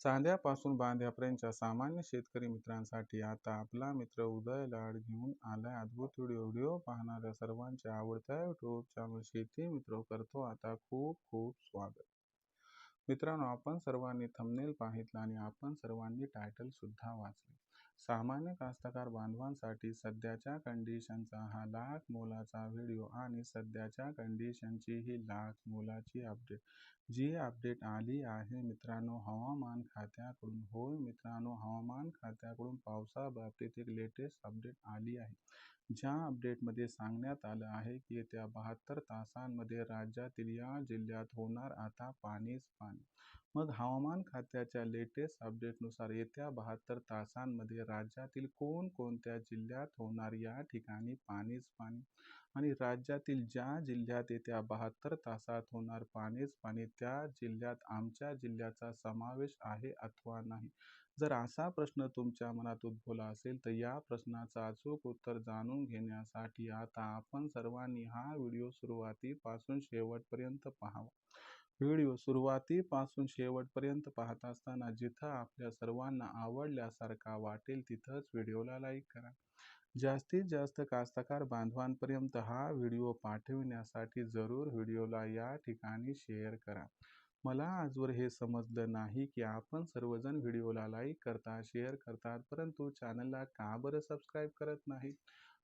चांद्यापासून बांध्यापर्यंतच्या सामान्य शेतकरी मित्रांसाठी आता आपला मित्र उदय लाड घेऊन आलाय. अद्भुत व्हिडिओ व्हिडिओ पाहणाऱ्या सर्वांच्या आवडत्या युट्यूब चॅनल शेती मित्र करतो आता खूप खूप स्वागत. मित्रांनो आपण सर्वांनी थंबनेल पाहितला आणि आपण सर्वांनी टायटल सुद्धा वाचले. सामान्य कास्तकार बांधवांसाठी सध्याच्या कंडिशनचा हा लाख मोलाचा व्हिडिओ आणि सध्याच्या कंडिशनची ही लाख मोलाची अपडेट जी अपडेट आली आहे मित्रांनो हवामान खात्याकडून. होय मित्रांनो हवामान खात्याकडून पावसाबाबतीत एक लेटेस्ट अपडेट आली आहे. ज्या अपडेटमध्ये सांगण्यात आलं आहे की येत्या बहात्तर तासांमध्ये राज्यातील या जिल्ह्यात होणार आता पाणीच पाणी. मग हवामान खात्याच्या लेटेस्ट अपडेटनुसार येत्या बहात्तर तासांमध्ये राज्यातील कोणकोणत्या जिल्ह्यात होणार या ठिकाणी पाणीच पाणी आणि राज्यातील ज्या जिल्ह्यात येत्या बहात्तर तासात होणार पाणीच पाणी त्या जिल्ह्यात आमच्या जिल्ह्याचा समावेश आहे अथवा नाही? जर असा प्रश्न तुमच्या मनात उद्भवला असेल तर या प्रश्नाचं अचूक उत्तर जाणून घेण्यासाठी आता आपण सर्वांनी हा व्हिडिओ सुरुवातीपासून शेवटपर्यंत पाहावा. व्हिडिओ सुरुवातीपासून शेवटपर्यंत पाहत असताना जिथं आपल्या सर्वांना आवडल्यासारखा वाटेल तिथंच व्हिडिओला लाईक करा. जास्तीत जास्त कास्तकार बांधवांपर्यंत हा व्हिडिओ पाठविण्यासाठी जरूर व्हिडिओला या ठिकाणी शेअर करा. मला आजवर हे समजलं नाही की आपण सर्वजण व्हिडिओला लाईक करता शेअर करतात परंतु चॅनलला का बरं सबस्क्राईब करत नाही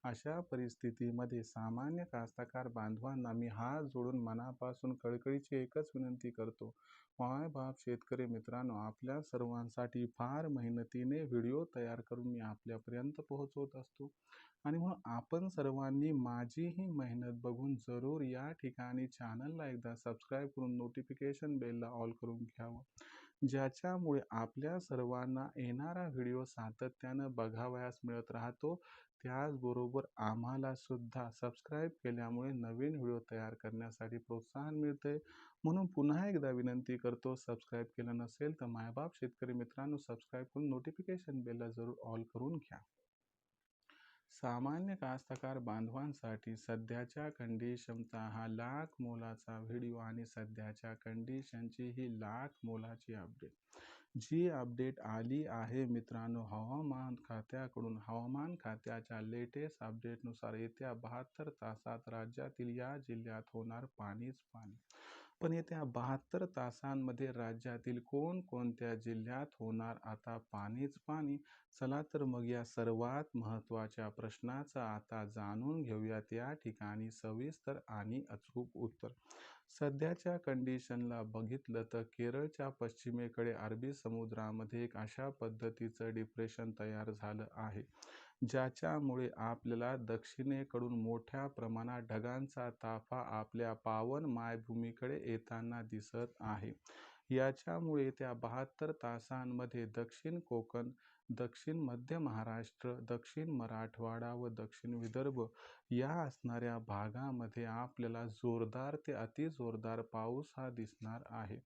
अशा परिस्थितीमध्ये सामान्य कास्तकार बांधवांना मी हात जोडून मनापासून कळकळीची एकच विनंती करतो. माय बाप शेतकरी मित्रांनो आपल्या सर्वांसाठी फार मेहनतीने व्हिडिओ तयार करून मी आपल्यापर्यंत पोहोचवत असतो. आणि म्हणून आपण सर्वांनी माझी ही मेहनत बघून जरूर या ठिकाणी चॅनलला एकदा सबस्क्राईब करून नोटिफिकेशन बेलला ऑल करून घ्यावं. ज्याच्यामुळे आपल्या सर्वांना येणारा व्हिडिओ सातत्यानं बघावयास मिळत राहतो. त्याचबरोबर आम्हाला सुद्धा सबस्क्राईब केल्यामुळे नवीन व्हिडिओ तयार करण्यासाठी प्रोत्साहन मिळते. म्हणून पुन्हा एकदा विनंती करतो सबस्क्राईब केलं नसेल तर मायबाप शेतकरी मित्रांनो सबस्क्राईब करून नोटिफिकेशन बेलला जरूर ऑल करून घ्या. सामान्य कास्तकार बांधवांसाठी सध्याच्या कंडिशनचा हा लाख मोलाचा व्हिडिओ आणि सध्याच्या कंडिशनची ही लाख मोलाची अपडेट जी अपडेट आली आहे मित्रांनो हवामान खात्याकडून. हवामान खात्याच्या लेटेस्ट अपडेटनुसार येत्या बहात्तर तासात राज्यातील या जिल्ह्यात होणार पाणीच पाणी. पण येत्या बहात्तर तासांमध्ये राज्यातील कोणकोणत्या जिल्ह्यात होणार आता पाणीच पाणी? चला तर मग या सर्वात महत्त्वाच्या प्रश्नाचा आता जाणून घेऊयात या ठिकाणी सविस्तर आणि अचूक उत्तर. सध्याच्या कंडिशनला बघितलं तर केरळच्या पश्चिमेकडे अरबी समुद्रामध्ये एक अशा पद्धतीचं डिप्रेशन तयार झालं आहे. ज्याच्यामुळे आपल्याला दक्षिणेकडून मोठ्या प्रमाणात ढगांचा ताफा आपल्या पावन मायभूमीकडे येताना दिसत आहे. याच्यामुळे त्या बहात्तर तासांमध्ये दक्षिण कोकण दक्षिण मध्य महाराष्ट्र दक्षिण मराठवाडा व दक्षिण विदर्भ या असणाऱ्या भागामध्ये आपल्याला जोरदार ते अतिजोरदार पाऊस हा दिसणार आहे.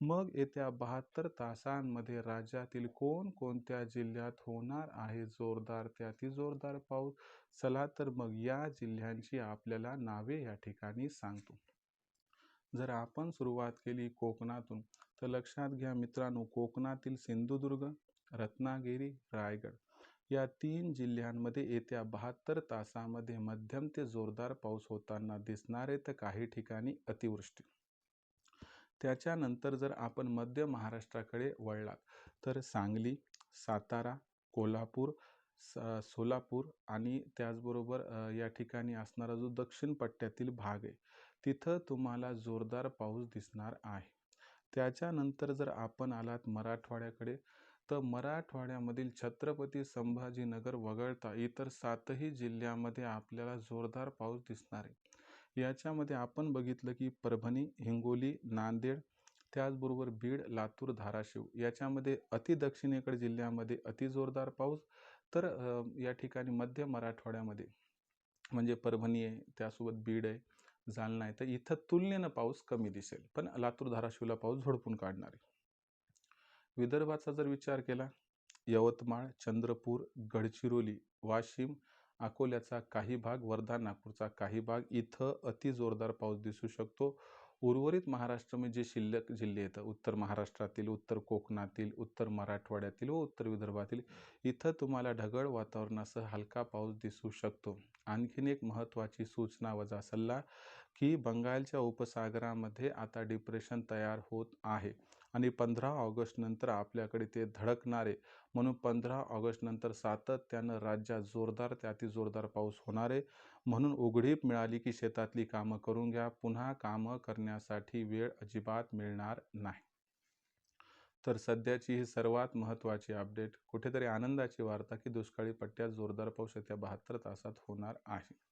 मग येत्या बहात्तर तासांमध्ये राज्यातील कोणकोणत्या जिल्ह्यात होणार आहे जोरदार ते अतिजोरदार पाऊस? चला तर मग या जिल्ह्यांची आपल्याला नावे या ठिकाणी सांगतो. जर आपण सुरुवात केली कोकणातून तर लक्षात घ्या मित्रांनो कोकणातील सिंधुदुर्ग रत्नागिरी रायगड या तीन जिल्ह्यांमध्ये येत्या बहात्तर तासामध्ये मध्यम ते जोरदार पाऊस होताना दिसणार आहे तर काही ठिकाणी अतिवृष्टी. त्याच्यानंतर जर आपण मध्य महाराष्ट्राकडे वळलात तर सांगली सातारा कोल्हापूर सोलापूर आणि त्याचबरोबर या ठिकाणी असणारा जो दक्षिण पट्ट्यातील भाग आहे तिथं तुम्हाला जोरदार पाऊस दिसणार आहे. त्याच्यानंतर जर आपण आलात मराठवाड्याकडे तर मराठवाड्यामधील छत्रपती संभाजीनगर वगळता इतर सातही जिल्ह्यामध्ये आपल्याला जोरदार पाऊस दिसणार आहे. याच्यामध्ये आपण बघितलं की परभणी हिंगोली नांदेड त्याचबरोबर बीड लातूर धाराशिव याच्यामध्ये अतिदक्षिणेकडे जिल्ह्यामध्ये अतिजोरदार पाऊस. तर या ठिकाणी मध्य मराठवाड्यामध्ये म्हणजे परभणी आहे त्यासोबत बीड आहे जालना आहे तर इथं तुलनेनं पाऊस कमी दिसेल. पण लातूर धाराशिवला पाऊस झोडपून काढणार आहे. विदर्भाचा जर विचार केला यवतमाळ चंद्रपूर गडचिरोली वाशिम अकोल्याचा काही भाग वर्धा नागपूरचा काही भाग इथं अति जोरदार पाऊस दिसू शकतो. उर्वरित महाराष्ट्रामध्ये जे शिल्लक जिल्हे आहेत. उत्तर महाराष्ट्रातील उत्तर कोकणातील उत्तर मराठवाड्यातील व उत्तर विदर्भातील. इथं तुम्हाला ढगळ वातावरणासह हलका पाऊस दिसू शकतो. आणखीन एक महत्त्वाची सूचना वजा सल्ला की बंगालच्या उपसागरामध्ये आता डिप्रेशन तयार होत आहे. आणि पंधरा ऑगस्टनंतर आपल्याकडे ते धडकणारे. म्हणून पंधरा ऑगस्टनंतर सातत्यानं राज्यात जोरदार ते अति जोरदार पाऊस होणार. आहे म्हणून उघडीप मिळाली की शेतातली कामं करून घ्या. पुन्हा कामं करण्यासाठी वेळ अजिबात मिळणार नाही. तर सध्याची ही सर्वात महत्त्वाची अपडेट. कुठेतरी आनंदाची वार्ता की दुष्काळी पट्ट्यात जोरदार पाऊस येत्या बहात्तर तासात होणार आहे.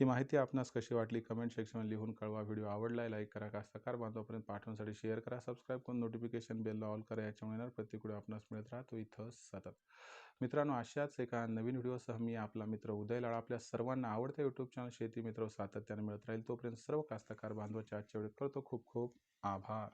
ही माहिती आपणास कशी वाटली? कमेंट सेक्शनमध्ये लिहून कळवा. व्हिडिओ आवडला लाईक करा. कास्तकार बांधवापर्यंत पाठवण्यासाठी शेअर करा. सबस्क्राईब करून नोटिफिकेशन बेलला ऑल करा. याच्यामुळे येणार प्रत्येक व्हिडिओ आपणास मिळत राहतो. इथं सतत. मित्रांनो अशाच एका नवीन व्हिडिओसह मी आपला मित्र उदय लाळा आपल्या सर्वांना आवडतं यूट्यूब चॅनल शेती मित्र सातत्याने मिळत राहील. तोपर्यंत सर्व कास्तकार बांधवाच्या आजच्या वेळेत करतो खूप खूप आभार.